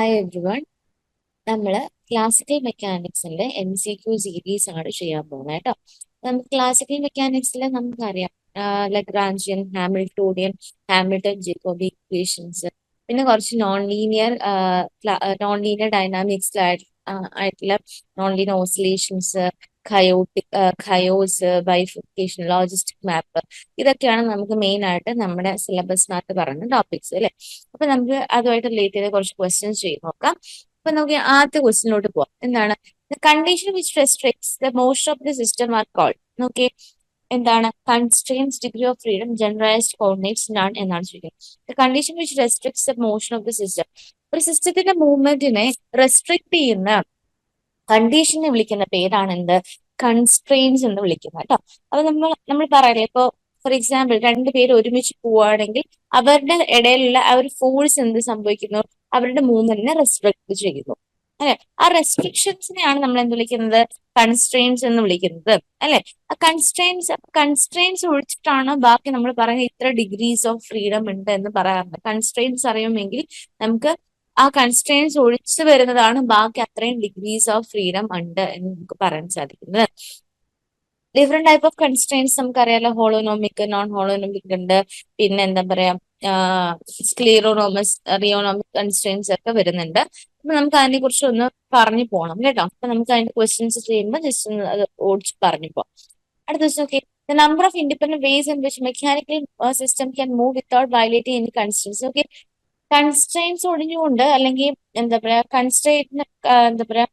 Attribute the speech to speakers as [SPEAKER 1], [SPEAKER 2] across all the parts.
[SPEAKER 1] Hi everyone നമ്മൾ classical മെക്കാനിക്സിന്റെ M C Q series ആണ് ചെയ്യാൻ പോകുന്നത് കേട്ടോ. നമുക്ക് ക്ലാസിക്കൽ മെക്കാനിക്സിൽ നമുക്കറിയാം. Lagrangian Hamiltonian Hamilton Jacobi equations പിന്നെ കുറച്ച് non linear non linear dynamics ആയിട്ടുള്ള non linear oscillations chaotic chaos bifurcation logistic map ഇതൊക്കെയാണ് നമുക്ക് മെയിൻ ആയിട്ട് നമ്മുടെ സിലബസിനകത്ത് പറയുന്ന ടോപ്പിക്സ് അല്ലെ? അപ്പൊ നമുക്ക് അതുമായിട്ട് റിലേറ്റ് ചെയ്ത കുറച്ച് ക്വസ്റ്റ്യൻസ് ചെയ്ത് നോക്കാം. അപ്പൊ നമുക്ക് ആദ്യത്തെ ക്വസ്റ്റിനോട്ട് പോവാം. എന്താണ്? Condition which restricts the most of the system are called നോക്കി എന്താണ്? Constraints degree of freedom generalized coordinates none എന്നാണ് ചോദിക്കുന്നത്. Condition which restricts the motion of the system ഒരു സിസ്റ്റത്തിന്റെ മൂവ്മെന്റിനെ റെസ്ട്രിക്ട് ചെയ്യുന്ന കണ്ടീഷനെ വിളിക്കുന്ന പേരാണ് എന്ത് കൺസ്ട്രെയിൻസ് എന്ന് വിളിക്കുന്നത് കേട്ടോ. അപ്പൊ നമ്മൾ നമ്മൾ പറയല്ലേ ഇപ്പോ ഫോർ എക്സാമ്പിൾ രണ്ടു പേര് ഒരുമിച്ച് പോവുകയാണെങ്കിൽ അവരുടെ ഇടയിലുള്ള ആ ഒരു ഫോഴ്സ് എന്ത് സംഭവിക്കുന്നു? അവരുടെ മൂവ്മെന്റിനെ റെസ്ട്രിക്ട് ചെയ്യുന്നു. അല്ലെ? ആ റെസ്ട്രിക്ഷൻസിനെയാണ് നമ്മൾ എന്ത് വിളിക്കുന്നത്? കൺസ്ട്രെയിൻസ് എന്ന് വിളിക്കുന്നത്. അല്ലെ? ആ കൺസ്ട്രെയിൻസ് കൺസ്ട്രെയിൻസ് ഒഴിച്ചിട്ടാണ് ബാക്കി നമ്മൾ പറയുന്നത് ഇത്ര ഡിഗ്രീസ് ഓഫ് ഫ്രീഡം ഉണ്ട് എന്ന് പറയാറുണ്ട്. കൺസ്ട്രെയിൻസ് അറിയുമെങ്കിൽ നമുക്ക് ആ കൺസ്ട്രെയിൻസ് ഒഴിച്ചു വരുന്നതാണ് ബാക്കി അത്രയും ഡിഗ്രീസ് ഓഫ് ഫ്രീഡം ഉണ്ട് എന്ന് നമുക്ക് പറയാൻ സാധിക്കുന്നത്. ഡിഫറെന്റ് ടൈപ്പ് ഓഫ് കൺസ്ട്രെയിൻസ് നമുക്കറിയാലോ. ഹോളോനോമിക് നോൺ ഹോളോനോമിക് ഉണ്ട്. പിന്നെ എന്താ പറയാ സ്ക്ലീറോണോമസ് റിയോണോമിക് കൺസ്ട്രെയിൻസ് ഒക്കെ വരുന്നുണ്ട്. അപ്പൊ നമുക്ക് അതിനെ കുറിച്ച് ഒന്ന് പറഞ്ഞു പോകണം കേട്ടോ. അപ്പൊ നമുക്ക് അതിന്റെ ക്വസ്റ്റ്യൻസ് ചെയ്യുമ്പോൾ ജസ്റ്റ് ഒന്ന് അത് ഓടിച്ച് പറഞ്ഞു പോകാം അടുത്ത ദിവസം okay the number of independent ways in which mechanical system can move without violating any constraints okay constraints ഒഴിഞ്ഞുകൊണ്ട് അല്ലെങ്കിൽ എന്താ പറയാ കൺസ്ട്രെയിൻ എന്താ പറയാ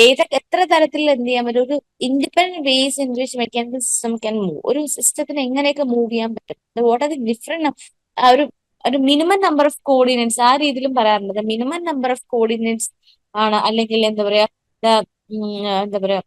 [SPEAKER 1] ഏതൊക്കെ എത്ര തരത്തിൽ എന്ത് ചെയ്യാൻ പറ്റും? ഒരു independent ways in which mechanical system can move ഒരു സിസ്റ്റത്തിന് എങ്ങനെയൊക്കെ മൂവ് ചെയ്യാൻ പറ്റും? വാട്ട് ആർ ദി ഡിഫറെന്റ് ഒരു ഒരു മിനിമം നമ്പർ ഓഫ് കോർഡിനേറ്റ്സ് ആ രീതിയിലും പറയാറുണ്ട്. മിനിമം നമ്പർ ഓഫ് കോർഡിനേറ്റ്സ് ആണ് അല്ലെങ്കിൽ എന്താ പറയാ എന്താ പറയാ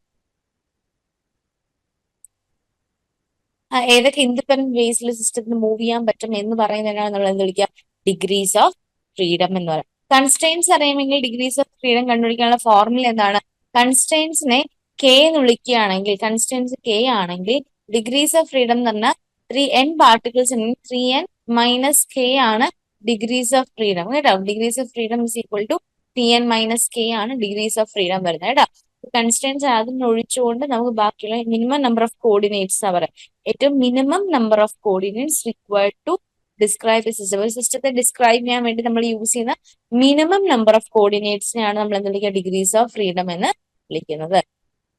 [SPEAKER 1] ഏതൊക്കെ ഇൻഡിപെൻഡന്റ് വേസിൽ സിസ്റ്റത്തിന് മൂവ് ചെയ്യാൻ പറ്റും എന്ന് പറയുന്നതിനാണ് നമ്മൾ എന്ത് വിളിക്കുക? ഡിഗ്രീസ് ഓഫ് ഫ്രീഡം എന്ന് പറയാം. കൺസ്ട്രെയിൻസ് അറിയുമെങ്കിൽ ഡിഗ്രീസ് ഓഫ് ഫ്രീഡം കണ്ടുപിടിക്കാനുള്ള ഫോർമുല എന്താണ്? കൺസ്ട്രെയിൻസിനെ കെ എന്ന് വിളിക്കുകയാണെങ്കിൽ കൺസ്ട്രെയിൻസ് കെ ആണെങ്കിൽ ഡിഗ്രീസ് ഓഫ് ഫ്രീഡം എന്ന് പറഞ്ഞാൽ three N particles three N minus K ആണ് ഡിഗ്രീസ് ഓഫ് ഫ്രീഡം കേട്ടോ. Degrees of freedom is equal to T N minus K ആണ് ഡിഗ്രീസ് ഓഫ് ഫ്രീഡം വരുന്നത് കേട്ടോ. കൺസ്റ്റൻസ് അതിന് ഒഴിച്ചുകൊണ്ട് നമുക്ക് ബാക്കിയുള്ള മിനിമം നമ്പർ ഓഫ് കോർഡിനേറ്റ്സ് പറയാം. ഏറ്റവും minimum number of coordinates required to describe system ഒരു സിസ്റ്റത്തെ ഡിസ്ക്രൈബ് ചെയ്യാൻ വേണ്ടി നമ്മൾ യൂസ് ചെയ്യുന്ന മിനിമം നമ്പർ ഓഫ് കോർഡിനേറ്റ്സിനെയാണ് നമ്മൾ എന്ത് വിളിക്കുക? ഡിഗ്രീസ് ഓഫ് ഫ്രീഡം എന്ന് വിളിക്കുന്നത്.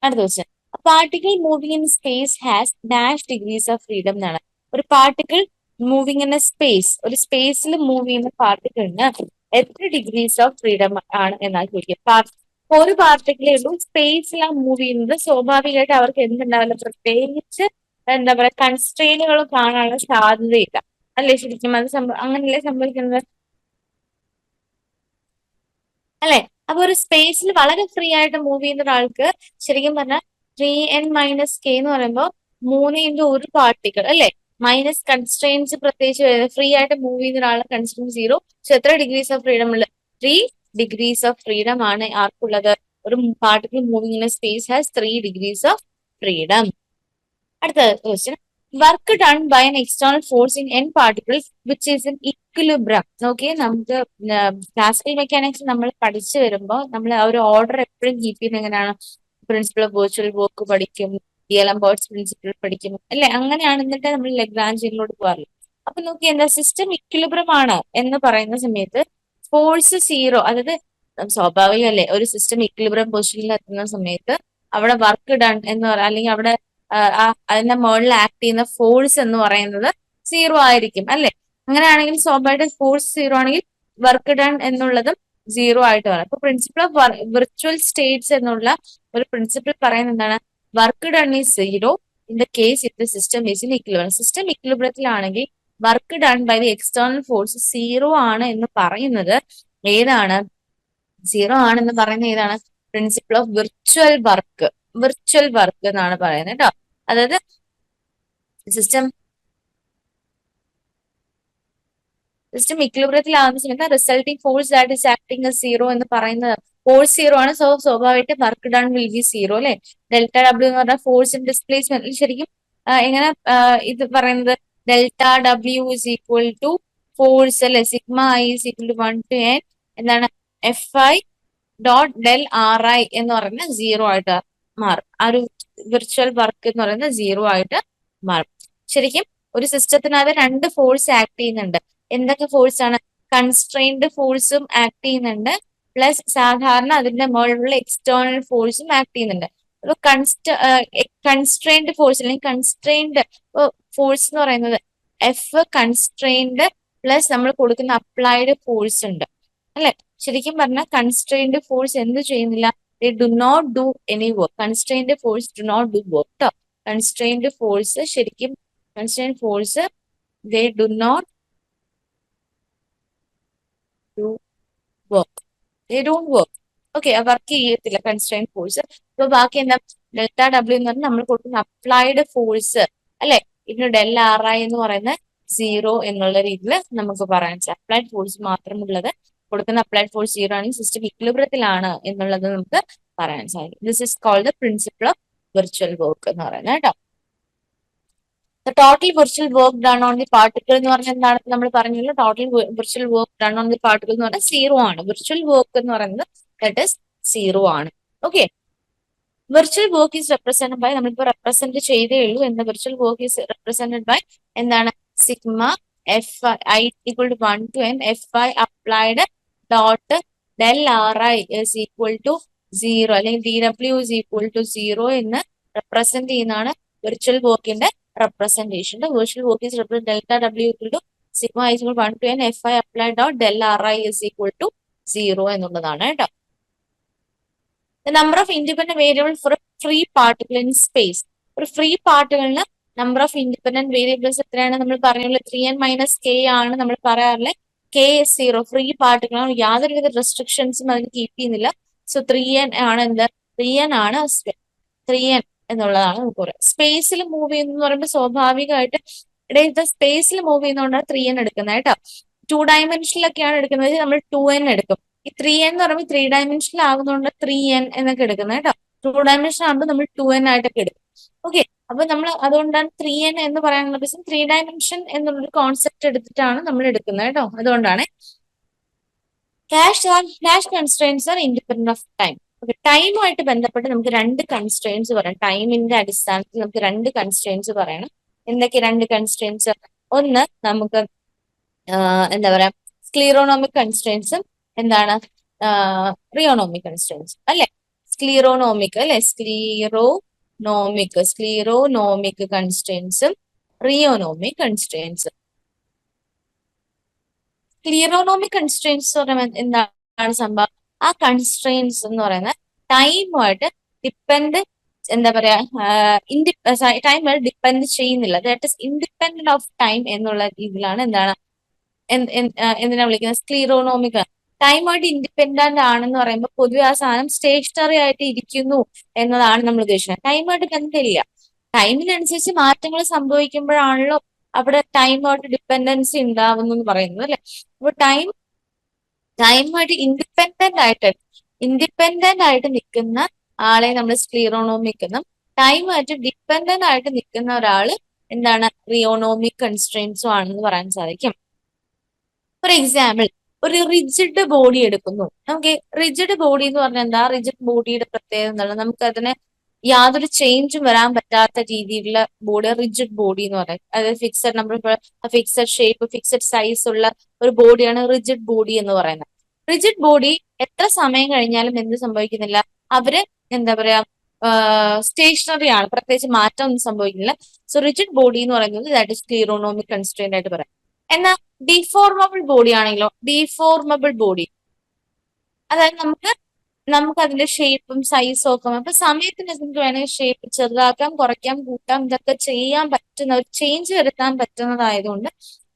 [SPEAKER 1] അടുത്ത question particle moving in space has dash degrees of freedom എന്നാണ്. ഒരു particle moving in a space ഒരു സ്പേസിൽ മൂവ് ചെയ്യുന്ന പാർട്ടിക്കിളിന് എത്ര ഡിഗ്രീസ് ഓഫ് ഫ്രീഡം ആണ് എന്നാണ് ചോദിക്കുക. ഒരു പാർട്ടിക്കിളേ ഉള്ളൂ സ്പേസിലാണ് മൂവ് ചെയ്യുന്നത്. സ്വാഭാവികമായിട്ട് അവർക്ക് എന്തുണ്ടാവില്ല? പ്രത്യേകിച്ച് എന്താ പറയാ കൺസ്ട്രെയിനുകൾ കാണാനുള്ള സാധ്യതയില്ല. അല്ലേ ശരിക്കും? അത് സംഭവം അങ്ങനെയല്ലേ സംഭവിക്കുന്നത്? അല്ലെ? അപ്പൊ ഒരു സ്പേസിൽ വളരെ ഫ്രീ ആയിട്ട് മൂവ് ചെയ്യുന്ന ഒരാൾക്ക് ശരിക്കും പറഞ്ഞാൽ ത്രീ എൻ മൈനസ് കെ എന്ന് പറയുമ്പോൾ മൂന്ന് ഇന്റു ഒരു പാർട്ടിക്കിൾ അല്ലെ? മൈനസ് കൺസ്ട്രെയിൻസ് പ്രത്യേകിച്ച് ഫ്രീ ആയിട്ട് മൂവ് ചെയ്യുന്ന ഒരാളെ കൺസ്ട്രെയിൻ സീറോ സോ എത്ര ഡിഗ്രീസ് ഓഫ് ഫ്രീഡം ഉള്ളത്? ത്രീ ഡിഗ്രീസ് ഓഫ് ഫ്രീഡം ആണ് ആർക്കുള്ളത്. ഒരു particle moving in a space has three degrees of freedom അടുത്ത question work done by N external force in N particles which is in equilibrium. നോക്കിയേ നമുക്ക് classical mechanics നമ്മൾ പഠിച്ചു വരുമ്പോൾ നമ്മൾ ആ ഒരു ഓർഡർ എപ്പോഴും കീപ്പ് ചെയ്യുന്ന എങ്ങനെയാണ്? പ്രിൻസിപ്പിൾ ഓഫ് വെർച്വൽ വർക്ക് പഠിക്കും ബോർഡ്സ് പ്രിൻസിപ്പിൾ പഠിക്കും അല്ലെ? അങ്ങനെയാണ് എന്നിട്ട് നമ്മൾ ലെഗ്രാഞ്ചിലോട്ട് പോകാറില്ല അപ്പൊ നോക്കി എന്താ സിസ്റ്റം ഇക്വിലിബ്രം ആണ് എന്ന് പറയുന്ന സമയത്ത് ഫോഴ്സ് സീറോ അതായത് സ്വാഭാവികമല്ലേ ഒരു സിസ്റ്റം ഇക്വിലിബ്രം പൊസിഷനിൽ എത്തുന്ന സമയത്ത് അവിടെ വർക്ക് ഡൺ എന്ന് പറയാം അല്ലെങ്കിൽ അവിടെ അതിന്റെ മുകളിൽ ആക്ട് ചെയ്യുന്ന ഫോഴ്സ് എന്ന് പറയുന്നത് സീറോ ആയിരിക്കും അല്ലെ? അങ്ങനെയാണെങ്കിൽ സ്വാഭാവികമായിട്ടും ഫോഴ്സ് സീറോ ആണെങ്കിൽ വർക്ക് ഡൺ എന്നുള്ളതും സീറോ ആയിട്ട് വരും. അപ്പൊ പ്രിൻസിപ്പിൾ ഓഫ് വിർച്വൽ സ്റ്റേറ്റ്സ് എന്നുള്ള ഒരു പ്രിൻസിപ്പിൾ പറയുന്നത് എന്താണ്? Work done is zero in the case if the system is in equilibrium system ഇക്വിലിബ്രത്തിലാണെങ്കിൽ work done by the external force zero ആണ് എന്ന് പറയുന്നത് ഏതാണ്? സീറോ ആണെന്ന് പറയുന്നത് ഏതാണ്? Principle of virtual work virtual work എന്നാണ് പറയുന്നത് കേട്ടോ അതായത് സിസ്റ്റം സിസ്റ്റം ഇക്ലിബ്രത്തിലാവുന്ന സമയത്ത് resulting force that is acting zero എന്ന് പറയുന്നത് ഫോഴ്സ് സീറോ ആണ്. സോ സ്വാഭാവികമായിട്ട് work done will be zero അല്ലെ? ഡെൽറ്റ ഡബ്ല്യു എന്ന് പറഞ്ഞാൽ ഫോഴ്സ് ഡിസ്പ്ലേസ്മെന്റ് ശരിക്കും എങ്ങനെ ഇത് പറയുന്നത്? Delta W is equal to force അല്ലെ? Sigma I is equal to one to N എന്താണ്? F I dot del R I എന്ന് പറയുന്നത് സീറോ ആയിട്ട് മാറും. ആ ഒരു വിർച്വൽ വർക്ക് എന്ന് പറയുന്നത് സീറോ ആയിട്ട് മാറും. ശരിക്കും ഒരു സിസ്റ്റത്തിനകത്ത് രണ്ട് ഫോഴ്സ് ആക്ട് ചെയ്യുന്നുണ്ട്. എന്തൊക്കെ ഫോഴ്സ് ആണ്? കൺസ്ട്രെയിൻഡ് ഫോഴ്സും ആക്ട് ചെയ്യുന്നുണ്ട്. പ്ലസ് സാധാരണ അതിന്റെ മുകളിലുള്ള എക്സ്റ്റേണൽ ഫോഴ്സും ആക്ട് ചെയ്യുന്നുണ്ട്. അപ്പൊ കൺസ്ട്രെയിൻഡ് ഫോഴ്സ് അല്ലെങ്കിൽ കൺസ്ട്രെയിൻഡ് ഫോഴ്സ് എന്ന് പറയുന്നത് എഫ് കൺസ്ട്രെയിൻഡ് പ്ലസ് നമ്മൾ കൊടുക്കുന്ന അപ്ലൈഡ് ഫോഴ്സ് ഉണ്ട്. അല്ലെ? ശരിക്കും പറഞ്ഞാൽ കൺസ്ട്രെയിൻഡ് ഫോഴ്സ് എന്ത് ചെയ്യുന്നില്ല? They do not do any work constrained force do not do work കേട്ടോ കൺസ്ട്രെയിൻഡ് ഫോഴ്സ് ശരിക്കും constrained force they do not do work they don't work okay work ചെയ്യത്തില്ല കൺസ്ട്രെയിൻഡ് ഫോഴ്സ് അപ്പൊ ബാക്കി എന്താ? ഡെൽറ്റ ഡബ്ല്യു എന്ന് പറഞ്ഞാൽ നമ്മൾ കൊടുക്കുന്ന അപ്ലൈഡ് ഫോഴ്സ് അല്ലെ? ഇതിന് ഡെൽ ആർ ഐ എന്ന് പറയുന്ന സീറോ എന്നുള്ള രീതിയിൽ നമുക്ക് പറയാൻ സാധിക്കും അപ്ലൈഡ് ഫോഴ്സ് മാത്രമുള്ളത് കൊടുക്കുന്ന അപ്ലൈഡ് ഫോഴ്സ് സീറോ ആണെങ്കിൽ സിസ്റ്റം ഇക്ലിബ്രത്തിലാണ് എന്നുള്ളത് നമുക്ക് പറയാൻ സാധിക്കും. This is called the principle of virtual work എന്ന് പറയുന്നത് കേട്ടോ. Total virtual work done on the particle എന്ന് പറഞ്ഞാൽ എന്താണ്? നമ്മൾ പറഞ്ഞല്ലോ total virtual work done on the particle എന്ന് പറഞ്ഞാൽ സീറോ ആണ്. വിർച്വൽ വർക്ക് എന്ന് പറയുന്നത് ദറ്റ് ഇസ് സീറോ ആണ്. Okay virtual work is represented by നമ്മളിപ്പോ റെപ്രസെന്റ് ചെയ്തേ ഉള്ളൂ. എന്താ virtual work is represented by എന്താണ്? Sigma F I equal to one to N F I applied dot del R I is equal to zero അല്ലെങ്കിൽ D W is equal to zero എന്ന് represent ചെയ്യുന്നതാണ് virtual വർക്കിന്റെ representation virtual work is represent delta W equal to sigma I's one to N F I apply dot del R I is equal to zero എന്നുള്ളതാണ് കേട്ടോ. Number of independent variable for free particle in space ഒരു free പാർട്ടുകളിന് number of independent variables എത്രയാണ്? നമ്മൾ പറഞ്ഞുള്ള three N minus K ആണ് നമ്മൾ പറയാറില്ല കെ എസ് സീറോ ഫ്രീ പാർട്ടിക്കിളാണ് യാതൊരുവിധ റെസ്ട്രിക്ഷൻസും അതിന് കീപ്പ് ചെയ്യുന്നില്ല. സോ ത്രീ എൻ ആണ് എന്ത്? ത്രീ എൻ ആണ് ത്രീ എൻ എന്നുള്ളതാണ് നമുക്ക് പറയാം. സ്പേസിൽ മൂവ് ചെയ്യുന്ന പറയുമ്പോൾ സ്വാഭാവികമായിട്ട് ഇടയിലത്തെ സ്പേസിൽ മൂവ് ചെയ്യുന്നതുകൊണ്ടാണ് ത്രീ എൻ എടുക്കുന്നത് കേട്ടോ. ടു ഡയമെൻഷനിലൊക്കെയാണ് എടുക്കുന്നത്. നമ്മൾ ടു എൻ എടുക്കും. ഈ ത്രീ എൻ എന്ന് പറയുമ്പോൾ ത്രീ ഡയമെൻഷനിൽ ആകുന്നതുകൊണ്ട് ത്രീ എൻ എന്നൊക്കെ എടുക്കുന്നത് കേട്ടോ. ടു ഡയമെൻഷൻ ആകുമ്പോൾ നമ്മൾ ടു എൻ ആയിട്ടൊക്കെ എടുക്കും. ഓക്കെ അപ്പൊ നമ്മൾ അതുകൊണ്ടാണ് ത്രീ എൻ എന്ന് പറയാനുള്ള റീസൺ ത്രീ ഡയമെൻഷൻ എന്നുള്ളൊരു കോൺസെപ്റ്റ് എടുത്തിട്ടാണ് നമ്മൾ എടുക്കുന്നത് കേട്ടോ. അതുകൊണ്ടാണ്. Cash cash constraints are independent of time ടൈമുമായിട്ട് ബന്ധപ്പെട്ട് നമുക്ക് രണ്ട് കൺസ്ട്രെയിൻസ് പറയാം. ടൈമിന്റെ അടിസ്ഥാനത്തിൽ നമുക്ക് രണ്ട് കൺസ്ട്രെയിൻസ് പറയണം. എന്തൊക്കെ രണ്ട് കൺസ്ട്രെയിൻസ് ഒന്ന് നമുക്ക് എന്താ പറയാ സ്ക്ലീറോണോമിക് കൺസ്ട്രെയിൻസും എന്താണ്? റിയോണോമിക് കൺസ്ട്രെയിൻസും അല്ലെ? സ്ക്ലീറോണോമിക് അല്ലെ? സ്ക്ലീറോനോമിക് സ്ക്ലീറോനോമിക് കൺസ്റ്റൻസും റിയോനോമിക് കൺസ്റ്റൻസും ക്ലിയറോണോമിക് കൺസ്ട്രെയിൻസ് എന്താണ് സംഭവം? ആ കൺസ്ട്രെയിൻസ് എന്ന് പറയുന്നത് ടൈമുമായിട്ട് ഡിപ്പെൻഡ് എന്താ പറയാ ഇൻഡി ടൈം ഡിപ്പെൻഡ് ചെയ്യുന്നില്ല. That is independent of time എന്നുള്ള രീതിയിലാണ് എന്താണ് എന്തിനാ വിളിക്കുന്നത്? സ്ക്ലീറോണോമിക് ടൈമായിട്ട് ഇൻഡിപെൻഡന്റ് ആണെന്ന് പറയുമ്പോൾ പൊതുവെ ആ സാധനം സ്റ്റേഷനറി ആയിട്ട് ഇരിക്കുന്നു എന്നതാണ് നമ്മൾ ഉദ്ദേശിക്കുന്നത്. ടൈമായിട്ട് ബന്ധമില്ല. ടൈമിനനുസരിച്ച് മാറ്റങ്ങൾ സംഭവിക്കുമ്പോഴാണല്ലോ അവിടെ ടൈമായിട്ട് ഡിപ്പെൻഡൻസി ഉണ്ടാവുന്നു എന്ന് പറയുന്നത് അല്ലെ? അപ്പൊ ടൈം ടൈമായിട്ട് ഇൻഡിപെൻഡന്റ് ആയിട്ട് ഇൻഡിപെൻഡന്റ് ആയിട്ട് നിൽക്കുന്ന ആളെ നമ്മൾ സ്ക്ലീറോണോമിക് എന്നും ടൈമായിട്ട് ഡിപ്പെൻഡന്റ് ആയിട്ട് നിൽക്കുന്ന ഒരാൾ എന്താണ്? റിയോണോമിക് കൺസ്ട്രെയിൻസും ആണെന്ന് പറയാൻ സാധിക്കും. ഫോർ എക്സാമ്പിൾ ഒരു റിജിഡ് ബോഡി എടുക്കുന്നു. നമുക്ക് റിജിഡ് ബോഡി എന്ന് പറഞ്ഞാൽ എന്താ? റിജിഡ് ബോഡിയുടെ പ്രത്യേകത എന്താണ്? നമുക്ക് അതിനെ യാതൊരു ചേഞ്ചും വരാൻ പറ്റാത്ത രീതിയിലുള്ള ബോഡി റിജിഡ് ബോഡി എന്ന് പറയും. അതായത് ഫിക്സഡ് നമ്മൾ ഫിക്സഡ് ഷേപ്പ് ഫിക്സഡ് സൈസ് ഉള്ള ഒരു ബോഡിയാണ് റിജിഡ് ബോഡി എന്ന് പറയുന്നത്. റിജിഡ് ബോഡി എത്ര സമയം കഴിഞ്ഞാലും എന്ത് സംഭവിക്കുന്നില്ല? അവർ എന്താ പറയാ സ്റ്റേഷനറി ആണ്. പ്രത്യേകിച്ച് മാറ്റം ഒന്നും സംഭവിക്കുന്നില്ല. സോ റിജിഡ് ബോഡി എന്ന് പറയുന്നത് ദാറ്റ് ഇസ് ക്ലിയറോണോമിക് കൺസ്ട്രെയിൻ ആയിട്ട് പറയാം. എന്നാൽ ഡിഫോർമബിൾ ബോഡി ആണെങ്കിലോ? ഡിഫോർമബിൾ ബോഡി അതായത് നമുക്ക് നമുക്ക് അതിന്റെ ഷേപ്പും സൈസും ഒക്കെ അപ്പൊ സമയത്തിന് നമുക്ക് വേണമെങ്കിൽ ഷേപ്പ് ചെറുതാക്കാം കുറയ്ക്കാം കൂട്ടാം ഇതൊക്കെ ചെയ്യാൻ പറ്റുന്ന ഒരു ചേഞ്ച് വരുത്താൻ പറ്റുന്നതായതുകൊണ്ട്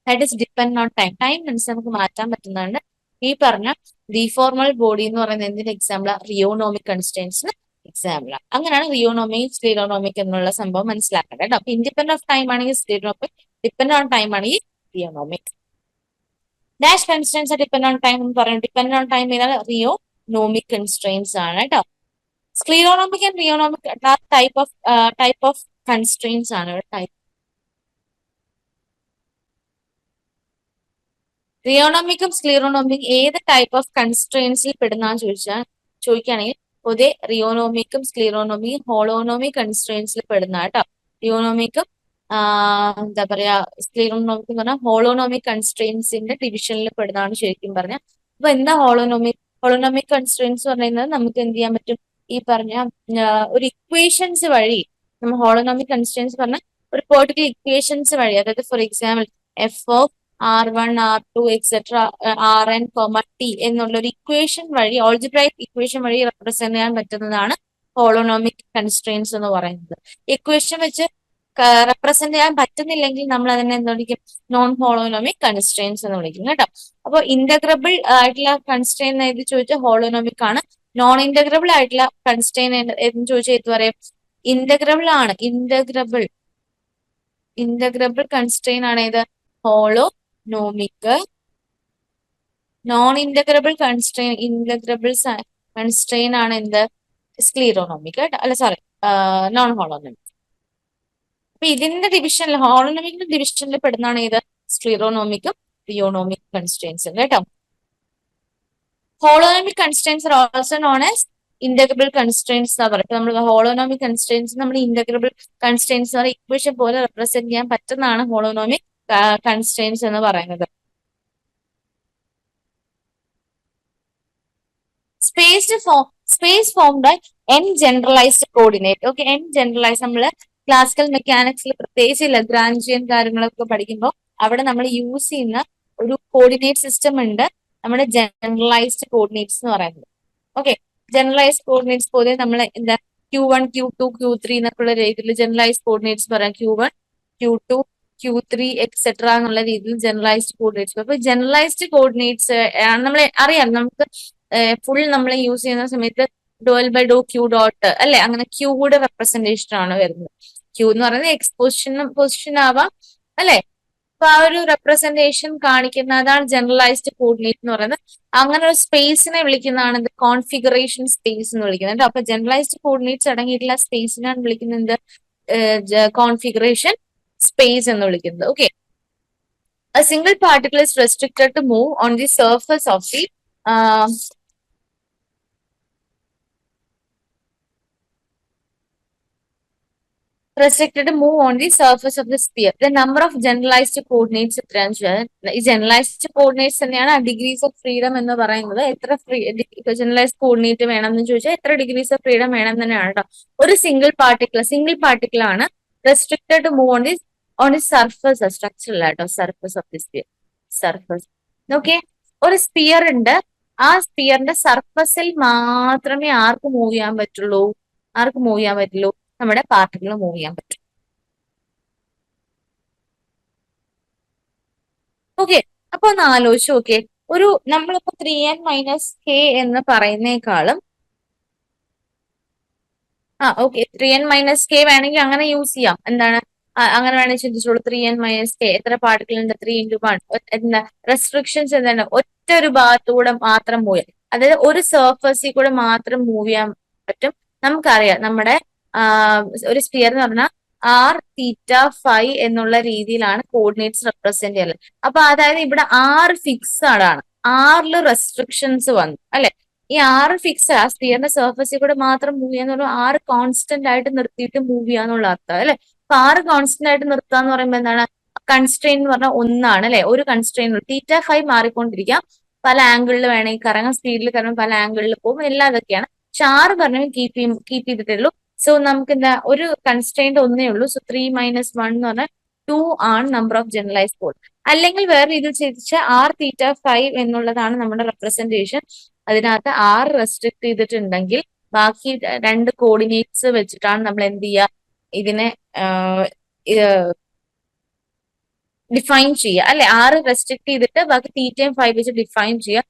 [SPEAKER 1] that is depend on time time അനുസരിച്ച് നമുക്ക് മാറ്റാൻ പറ്റുന്നതാണ്. ഈ പറഞ്ഞ ഡിഫോർമൽ ബോഡി എന്ന് പറയുന്നത് എന്തിന്റെ എക്സാമ്പിൾ റിയോണോമിക് കൺസ്റ്റൻസിന് എക്സാമ്പിൾ അങ്ങനെയാണ് റിയോണോമിക് സ്ലീറോണോമിക് എന്നുള്ള സംഭവം മനസ്സിലാക്കേണ്ടത് കേട്ടോ. ഇൻഡിപെൻഡ് ഓഫ് ടൈം ആണെങ്കിൽ സ്ലീറോണോമിക് ഡിപ്പെൻഡ് ഓൺ ടൈം ആണെങ്കിൽ rheonomic dash constraints depend on time എന്ന് പറയുന്നത് ഡിപ്പെൻഡ് ഓൺ ടൈം ചെയ്താൽ റിയോ നോമിക് കൺസ്ട്രെയിൻസ് ആണ് കേട്ടോ. Scleronomic and rheonomic type of type of constraints ആണ് ടൈപ്പ് റിയോണോമിക്കും സ്ക്ലീറോണോമിക്കും ഏത് ടൈപ്പ് ഓഫ് കൺസ്ട്രെയിൻസിൽ പെടുന്നാന്ന് ചോദിച്ചാൽ ചോദിക്കുകയാണെങ്കിൽ പൊതുവെ റിയോണോമിക്കും സ്ക്ലീറോണോമിക്കും ഹോളോണോമിക് കൺസ്ട്രെയിൻസിൽ പെടുന്ന കേട്ടോ. റിയോണോമിക്കും എന്താ പറയാ സ്ക്ലീറോണോമിക് എന്ന് പറഞ്ഞാൽ ഹോളോണോമിക് കൺസ്ട്രെയിൻസിന്റെ ഡിവിഷനിൽ പെടുന്നതാണ് ശരിക്കും പറഞ്ഞ. അപ്പൊ എന്താ ഹോളോണോമിക്? ഹോളോണോമിക് കൺസ്ട്രെയിൻസ് പറയുന്നത് നമുക്ക് എന്ത് ചെയ്യാൻ പറ്റും? ഈ പറഞ്ഞ ഒരു ഇക്വേഷൻസ് വഴി നമ്മൾ ഹോളോണോമിക് കൺസ്ട്രെയിൻസ് പറഞ്ഞ ഒരു പെർട്ടിക്കുലർ ഇക്വേഷൻസ് വഴി അതായത് for example F of R one R two etcetera R N comma T എന്നുള്ള ഒരു ഇക്വേഷൻ വഴി ഓൾജിബ്രൈറ്റ് ഇക്വേഷൻ വഴി റെപ്രസെന്റ് ചെയ്യാൻ പറ്റുന്നതാണ് ഹോളോണോമിക് കൺസ്ട്രെയിൻസ് എന്ന് പറയുന്നത്. ഇക്വേഷൻ വെച്ച് റെപ്രസെന്റ് ചെയ്യാൻ പറ്റുന്നില്ലെങ്കിൽ നമ്മൾ അതിനെ എന്ത് വിളിക്കും? നോൺ ഹോളോനോമിക് കൺസ്ട്രെയിൻസ് എന്ന് വിളിക്കും കേട്ടോ. അപ്പൊ ഇന്റഗ്രബിൾ ആയിട്ടുള്ള കൺസ്ട്രെയിൻ ഏത് ചോദിച്ചാൽ ഹോളോനോമിക് ആണ്. നോൺ ഇന്റഗ്രബിൾ ആയിട്ടുള്ള കൺസ്ട്രെയിൻ എന്ന് ചോദിച്ചാൽ എന്ത് പറയാം? ഇന്റഗ്രബിൾ ആണ്. ഇന്റഗ്രബിൾ ഇന്റഗ്രബിൾ കൺസ്ട്രെയിൻ ആണ് ഏത്? Holonomic non integrable constraint integrable constraint ആണ് എന്ത്? സ്ക്ലീറോണോമിക് കേട്ടോ. അല്ല സോറി നോൺ ഹോളോനോമിക് അപ്പൊ ഇതിന്റെ ഡിവിഷനിൽ ഹോളോണോമിക്കിന്റെ ഡിവിഷനിൽ പെടുന്നതാണ് ഇത്. സ്ട്രീറോണോമിക്കും റിയോണോമിക് കൺസ്റ്റൻസ് കേട്ടോ. Holonomic constraints are also known as integrable constraints എന്ന് പറയുന്നത് നമ്മൾ ഹോളോണോമിക് കൺസ്റ്റൻസ് നമ്മൾ ഇന്റഗ്രബിൾ കൺസ്റ്റൻസ് എന്ന് ഇക്വേഷൻ പോലെ റെപ്രസെന്റ് ചെയ്യാൻ പറ്റുന്നതാണ് ഹോളോണോമിക് കൺസ്റ്റൻസ് എന്ന് പറയുന്നത്. Space form space formed by N generalized coordinate okay N generalize നമ്മൾ ക്ലാസിക്കൽ മെക്കാനിക്സിൽ പ്രത്യേകിച്ച് ലഗ്രാൻജിയൻ കാര്യങ്ങളൊക്കെ പഠിക്കുമ്പോൾ അവിടെ നമ്മൾ യൂസ് ചെയ്യുന്ന ഒരു കോർഡിനേറ്റ് സിസ്റ്റം ഉണ്ട്. നമ്മുടെ ജനറലൈസ്ഡ് കോർഡിനേറ്റ്സ് എന്ന് പറയുന്നത്. ഓക്കെ ജനറലൈസ്ഡ് കോർഡിനേറ്റ്സ് പോലെ നമ്മൾ എന്താ Q one Q two Q three എന്നൊക്കെയുള്ള രീതിയിൽ ജനറലൈസ്ഡ് കോർഡിനേറ്റ്സ് പറയാം. Q one Q two Q three etcetera എന്നുള്ള രീതിയിൽ ജനറലൈസ്ഡ് കോർഡിനേറ്റ്സ് അപ്പൊ ജനറലൈസ്ഡ് കോർഡിനേറ്റ്സ് നമ്മൾ അറിയാം. നമുക്ക് ഫുൾ നമ്മൾ യൂസ് ചെയ്യുന്ന സമയത്ത് del by del Q dot അല്ലെ? അങ്ങനെ ക്യൂയുടെ റെപ്രസെന്റേഷൻ ആണ് വരുന്നത്. ക്യൂ എന്ന് പറയുന്നത് എക്സ് പൊസിഷൻ ആവാം അല്ലെ? അപ്പൊ ആ ഒരു റെപ്രസെന്റേഷൻ കാണിക്കുന്ന അതാണ് ജനറലൈസ്ഡ് കോർഡിനേറ്റ് എന്ന് പറയുന്നത്. അങ്ങനെ ഒരു സ്പേസിനെ വിളിക്കുന്നതാണ് എന്ത്? കോൺഫിഗറേഷൻ സ്പേസ് എന്ന് വിളിക്കുന്നത് അപ്പൊ ജനറലൈസ്ഡ് കോർഡിനേറ്റ്സ് അടങ്ങിയിട്ടുള്ള സ്പേസിനാണ് വിളിക്കുന്നത് കോൺഫിഗറേഷൻ സ്പേസ് എന്ന് വിളിക്കുന്നത്. Okay A single particle is restricted to move on the surface of the restricted to move on the surface of the sphere. The number of generalized coordinates വെച്ചാൽ ഈ generalized coordinates തന്നെയാണ് degrees of freedom എന്ന് പറയുന്നത്. എത്ര free generalised coordinate വേണം എന്ന് ചോദിച്ചാൽ എത്ര ഡിഗ്രീസ് ഓഫ് ഫ്രീഡം വേണം തന്നെയാണ് കേട്ടോ ഒരു സിംഗിൾ പാർട്ടിക്കിൾ സിംഗിൾ പാർട്ടിക്കിൾ ആണ് restricted to move on the on the surface structure അല്ല കേട്ടോ surface of the sphere surface okay ഒരു സ്പിയർ ഉണ്ട്. ആ സ്പിയറിന്റെ സർഫസിൽ മാത്രമേ ആർക്ക് മൂവ് ചെയ്യാൻ പറ്റുള്ളൂ? ആർക്ക് മൂവ് ചെയ്യാൻ പറ്റുള്ളൂ? നമ്മുടെ പാർട്ടികൾ മൂവ് ചെയ്യാൻ പറ്റും. ഓക്കെ അപ്പൊ ഒന്ന് ആലോചിച്ചു ഓക്കെ ഒരു നമ്മളിപ്പോ ത്രീ എൻ മൈനസ് കെ എന്ന് പറയുന്നേക്കാളും ആ okay three N minus K വേണമെങ്കിൽ അങ്ങനെ യൂസ് ചെയ്യാം. എന്താണ്? അങ്ങനെ വേണമെങ്കിൽ ചിന്തിച്ചോളൂ. ത്രീ എൻ മൈനസ് കെ എത്ര പാർട്ടിക്കിൾ ഉണ്ട്? ത്രീ ഇന്റു വൺ എന്താ? റെസ്ട്രിക്ഷൻസ് എന്താണ്? ഒറ്റ ഒരു ഭാഗത്തൂടെ മാത്രം മൂവ് അതായത് ഒരു സർഫസിൽ കൂടെ മാത്രം മൂവ് ചെയ്യാൻ പറ്റും. നമുക്കറിയാം നമ്മുടെ ഒരു സ്പിയർ എന്ന് പറഞ്ഞാൽ ആർ തീറ്റ ഫൈ എന്നുള്ള രീതിയിലാണ് കോർഡിനേറ്റ്സ് റെപ്രസെന്റ് ചെയ്യുന്നത്. അപ്പൊ അതായത് ഇവിടെ ആറ് ഫിക്സഡ് ആണ് ആറിൽ റെസ്ട്രിക്ഷൻസ് വന്നു അല്ലെ? ഈ ആറ് ഫിക്സ് ആ സ്പിയറിന്റെ സർഫസിൽ കൂടെ മാത്രം മൂവ് ചെയ്യാന്നുള്ള ആറ് കോൺസ്റ്റന്റ് ആയിട്ട് നിർത്തിയിട്ട് മൂവ് ചെയ്യാന്നുള്ള അർത്ഥം അല്ലെ? അപ്പൊ ആറ് കോൺസ്റ്റന്റ് ആയിട്ട് നിർത്തുക എന്ന് പറയുമ്പോൾ എന്താണ്? കൺസ്ട്രെയിൻ എന്ന് പറഞ്ഞാൽ ഒന്നാണ് അല്ലെ? ഒരു കൺസ്ട്രെയിൻ തീറ്റ ഫൈ മാറിക്കൊണ്ടിരിക്കാം. പല ആംഗിളിൽ വേണമെങ്കിൽ കറങ്ങാൻ സ്പീഡിൽ കറങ്ങും പല ആംഗിളിൽ പോകും എല്ലാം അതൊക്കെയാണ്. ആറ് പറഞ്ഞു കീപ്പ് ചെയ്യും കീപ്പ് ചെയ്തിട്ടേ ഉള്ളൂ. സോ നമുക്ക് എന്താ ഒരു കൺസ്റ്റൈൻഡ് ഒന്നേ ഉള്ളൂ. സോ ത്രീ മൈനസ് വൺ എന്ന് പറഞ്ഞാൽ ടു ആണ് നമ്പർ ഓഫ് ജനറലൈസ് പോൾ അല്ലെങ്കിൽ വേറെ രീതിയിൽ ചെയ്തിച്ച ആർ തീറ്റ ഫൈവ് എന്നുള്ളതാണ് നമ്മുടെ റെപ്രസെന്റേഷൻ അതിനകത്ത് ആർ റെസ്ട്രിക്ട് ചെയ്തിട്ടുണ്ടെങ്കിൽ ബാക്കി രണ്ട് കോർഡിനേറ്റ്സ് വെച്ചിട്ടാണ് നമ്മൾ എന്ത് ചെയ്യുക ഇതിനെ ഡിഫൈൻ ചെയ്യുക അല്ലെ? ആറ് റെസ്ട്രിക്ട് ചെയ്തിട്ട് ബാക്കി തീറ്റയും ഫൈവ് വെച്ച് ഡിഫൈൻ ചെയ്യുക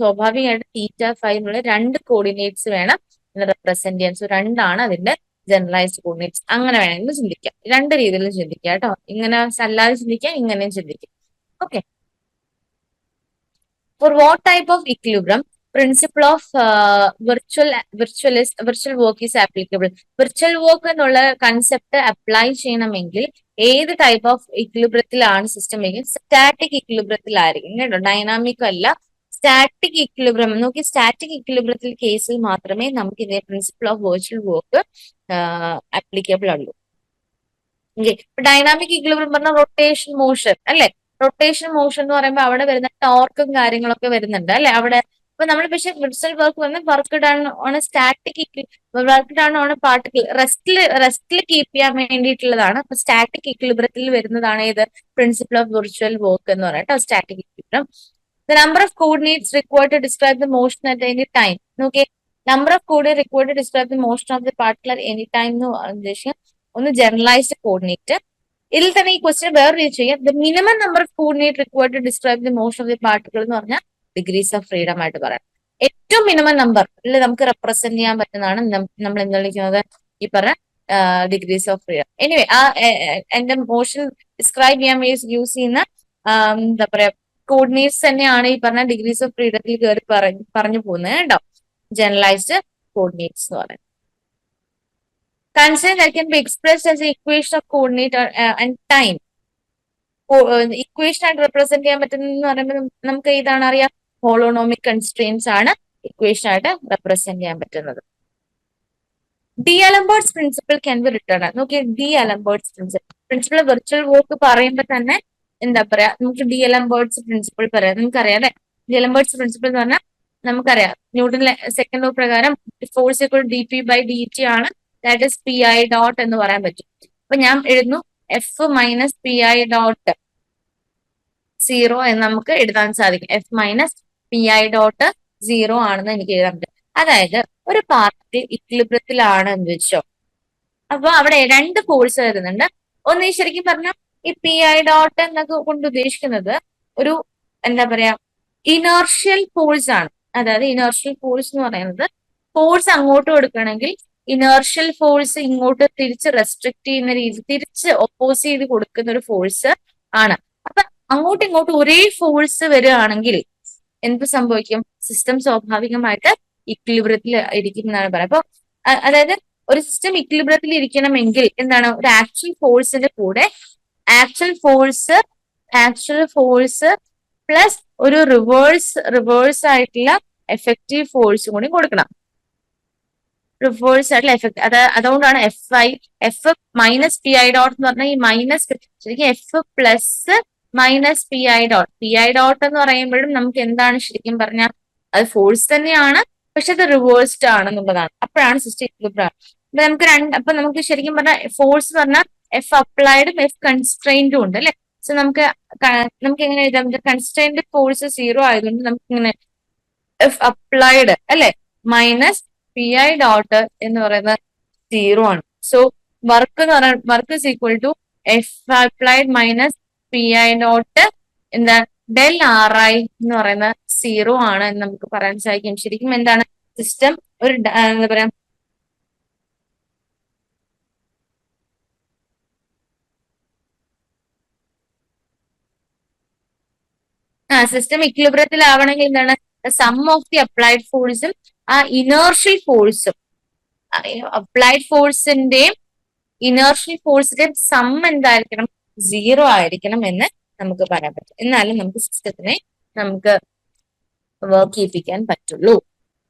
[SPEAKER 1] സ്വാഭാവികമായിട്ട് തീറ്റ ഫൈവ് എന്നുള്ള രണ്ട് കോർഡിനേറ്റ്സ് വേണം. റെപ്രസെന്റ് ചെയ്യാൻ. സോ രണ്ടാണ് അതിന്റെ ജനറലൈസ്ഡ് കോർഡിനേറ്റ്സ് അങ്ങനെ വേണമെങ്കിൽ ചിന്തിക്കാം. രണ്ട് രീതിയിലും ചിന്തിക്കാം കേട്ടോ. ഇങ്ങനെ അല്ലാതെ ചിന്തിക്കാം ഇങ്ങനെയും ചിന്തിക്കാം. Okay for what type of equilibrium principle of virtual virtual is virtual work is applicable virtual work എന്നുള്ള കൺസെപ്റ്റ് അപ്ലൈ ചെയ്യണമെങ്കിൽ ഏത് ടൈപ്പ് ഓഫ് ഇക്ലിബ്രത്തിലാണ് സിസ്റ്റം എങ്കിൽ സ്റ്റാറ്റിക് ഇക്ലിബ്രത്തിലായിരിക്കും കേട്ടോ ഡൈനാമിക് അല്ല. സ്റ്റാറ്റിക് ഇക്വിലിബ്രം നോക്കി സ്റ്റാറ്റിക് ഇക്വിലിബ്രത്തിൽ കേസിൽ മാത്രമേ നമുക്ക് ഇതേ principle of virtual work applicable ഉള്ളൂ ഡൈനാമിക് ഇക്വിലിബ്രം പറഞ്ഞ റൊട്ടേഷൻ മോഷൻ അല്ലെ? റൊട്ടേഷൻ മോഷൻ എന്ന് പറയുമ്പോൾ അവിടെ വരുന്ന ടോർക്കും കാര്യങ്ങളൊക്കെ വരുന്നുണ്ട് അല്ലെ? അവിടെ അപ്പൊ നമ്മൾ പക്ഷെ വിർച്വൽ വർക്ക് വന്ന് work done on static work done on particle റെസ്റ്റിൽ റെസ്റ്റിൽ കീപ്പ് ചെയ്യാൻ വേണ്ടിയിട്ടുള്ളതാണ്. അപ്പൊ സ്റ്റാറ്റിക് ഇക്വിലിബ്രത്തിൽ വരുന്നതാണ് ഇത് പ്രിൻസിപ്പിൾ ഓഫ് വിർച്വൽ വർക്ക് എന്ന് പറയുന്നത് static equilibrium the number of coordinates required to describe the motion at any time നോക്കി number of coordinate required describe the motion of the particular any time എന്ന് ഉദ്ദേശിക്കുക ഒന്ന് generalised coordinate ഇതിൽ തന്നെ ഈ question വേറെ രീതി ചെയ്യാം. The minimum number of coordinate required to describe the motion of the particle എന്ന് പറഞ്ഞാൽ ഡിഗ്രീസ് ഓഫ് ഫ്രീഡം ആയിട്ട് പറയാം. ഏറ്റവും മിനിമം നമ്പർ നമുക്ക് റെപ്രസെന്റ് ചെയ്യാൻ പറ്റുന്നതാണ് നമ്മൾ എന്ത് വിളിക്കുന്നത്? ഈ പറഞ്ഞ ഡിഗ്രീസ് ഓഫ് ഫ്രീഡം എനിവേ ആ എന്റെ മോഷൻ ഡിസ്ക്രൈബ് ചെയ്യാൻ യൂസ് ചെയ്യുന്ന എന്താ പറയാ കോർഡിനേറ്റ്സ് തന്നെയാണ് ഈ പറഞ്ഞ ഡിഗ്രീസ് ഓഫ് ഫ്രീഡത്തിൽ കയറി പറഞ്ഞു പറഞ്ഞു പോകുന്നത് കേട്ടോ. ജനറലൈസ്ഡ് കോർഡിനേറ്റ്സ് എന്ന് പറയുന്നത്. Concern that can be expressed as equation of coordinate and time equation ആയിട്ട് റെപ്രസെന്റ് ചെയ്യാൻ പറ്റുന്ന പറയുമ്പോൾ നമുക്ക് ഇതാണ് അറിയാം? ഹോളോണോമിക് കൺസ്ട്രെയിൻസ് ആണ് ഇക്വേഷൻ ആയിട്ട് റെപ്രസെന്റ് ചെയ്യാൻ പറ്റുന്നത്. D Alembert's principle can be written നോക്കിയാൽ D Alembert's principle principle virtual work പറയുമ്പോൾ തന്നെ എന്താ പറയാ നമുക്ക് ഡി എൽ എംബേർട്സ് പ്രിൻസിപ്പിൾ പറയാം. നമുക്കറിയാം അല്ലെ ഡി എൽ എംബേർട്സ് പ്രിൻസിപ്പിൾ എന്ന് പറഞ്ഞാൽ നമുക്കറിയാം. ന്യൂട്ടൺ സെക്കൻഡ് ലോ പ്രകാരം force equal D P by D T ആണ്. That is P I dot എന്ന് പറയാൻ പറ്റും. അപ്പൊ ഞാൻ എഴുതുന്നു F minus P I dot zero എന്ന് നമുക്ക് എഴുതാൻ സാധിക്കും. F minus P I dot zero ആണെന്ന് എനിക്ക് എഴുതാൻ പറ്റും. അതായത് ഒരു പാർട്ടി ഇക്ലിബ്രത്തിലാണ് എന്ന് വെച്ചോ. അപ്പൊ അവിടെ രണ്ട് ഫോഴ്സ് വരുന്നുണ്ട്. ഒന്ന് ശരിക്കും പറഞ്ഞാൽ ഈ പി ഐ ഡോട്ട് എന്നൊക്കെ കൊണ്ട് ഉദ്ദേശിക്കുന്നത് ഒരു എന്താ പറയാ ഇനേർഷ്യൽ ഫോഴ്സ് ആണ്. അതായത് ഇനേർഷ്യൽ ഫോഴ്സ് എന്ന് പറയുന്നത് ഫോഴ്സ് അങ്ങോട്ട് കൊടുക്കണമെങ്കിൽ ഇനേർഷ്യൽ ഫോഴ്സ് ഇങ്ങോട്ട് തിരിച്ച് റെസ്ട്രിക്ട് ചെയ്യുന്ന രീതി തിരിച്ച് ഒപ്പോസ് ചെയ്ത് കൊടുക്കുന്ന ഒരു ഫോഴ്സ് ആണ്. അപ്പൊ അങ്ങോട്ടും ഇങ്ങോട്ടും ഒരേ ഫോഴ്സ് വരികയാണെങ്കിൽ എന്ത് സംഭവിക്കും? സിസ്റ്റം സ്വാഭാവികമായിട്ട് ഇക്ലിബ്രത്തിൽ ഇരിക്കും എന്നാണ് പറയുന്നത് അപ്പൊ അതായത് ഒരു സിസ്റ്റം ഇക്ലിബ്രത്തിൽ ഇരിക്കണമെങ്കിൽ എന്താണ്? ഒരു ആക്ഷൻ ഫോഴ്സിന്റെ കൂടെ actual force actual force plus ഒരു റിവേഴ്സ് റിവേഴ്സ് ആയിട്ടുള്ള എഫക്റ്റീവ് ഫോഴ്സ് കൂടി കൊടുക്കണം. റിവേഴ്സ് ആയിട്ടുള്ള എഫക്ട് അത് അതുകൊണ്ടാണ് F I F minus P I dot എന്ന് പറഞ്ഞാൽ ഈ മൈനസ് ശരിക്കും F plus minus P I dot P I dot എന്ന് പറയുമ്പോഴും നമുക്ക് എന്താണ് ശരിക്കും പറഞ്ഞാൽ അത് ഫോഴ്സ് തന്നെയാണ് പക്ഷെ അത് റിവേഴ്സ്ഡ് ആണെന്നുള്ളതാണ്. അപ്പോഴാണ് സിസ്റ്റം അപ്പൊ നമുക്ക് രണ്ട് അപ്പൊ നമുക്ക് ശരിക്കും പറഞ്ഞാൽ ഫോഴ്സ് പറഞ്ഞാൽ എഫ് അപ്ലൈഡും എഫ് കൺസ്ട്രെയിൻഡും ഉണ്ട് അല്ലെ? സോ നമുക്ക് നമുക്ക് എങ്ങനെ എഴുതാം? കൺസ്ട്രെയിൻഡ് ഫോഴ്സ് സീറോ ആയതുകൊണ്ട് നമുക്ക് ഇങ്ങനെ എഫ് അപ്ലൈഡ് അല്ലെ? മൈനസ് പി ഐ ഡോട്ട് എന്ന് പറയുന്നത് സീറോ ആണ്. സോ വർക്ക് എന്ന് പറയുന്നത് work is equal to F applied minus P I dot എന്താ? ഡെൽ ആർ ഐ എന്ന് പറയുന്ന സീറോ ആണ് എന്ന് നമുക്ക് പറയാൻ സാധിക്കും. ശരിക്കും എന്താണ്? സിസ്റ്റം ഒരു എന്താ പറയാ സിസ്റ്റം ഇക്ലിബ്രത്തിലാവണമെങ്കിൽ എന്താണ്? സം ഓഫ് ദി അപ്ലൈഡ് ഫോഴ്സും ആ ഇനേർഷ്യൽ ഫോഴ്സും അപ്ലൈഡ് ഫോഴ്സിന്റെയും ഇനേർഷ്യൽ ഫോഴ്സിന്റെയും സം എന്തായിരിക്കണം? സീറോ ആയിരിക്കണം എന്ന് നമുക്ക് പറയാൻ പറ്റും. എന്നാലും നമുക്ക് സിസ്റ്റത്തിനെ നമുക്ക് വർക്ക് ചെയ്യിപ്പിക്കാൻ പറ്റുള്ളൂ.